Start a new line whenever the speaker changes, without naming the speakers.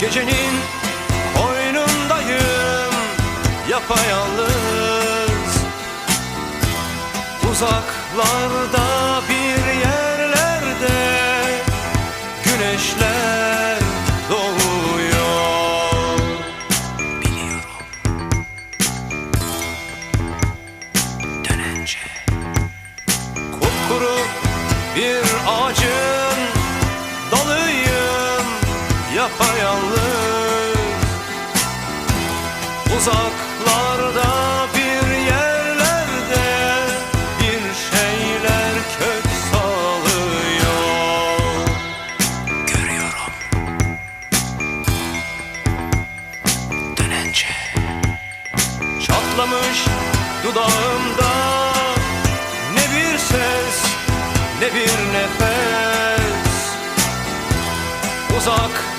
Gecenin koynundayım Yapayalnız. Uzaklarda bir yerlerde Güneşler doğuyor. Biliyorum. Dönence Kupkuru bir ağacın Yapayalnız. Uzaklarda bir yerlerde bir şeyler kök salıyor. Görüyorum. Dönence. Çatlamış dudağımda Ne bir ses ne bir nefes. Uzaklarda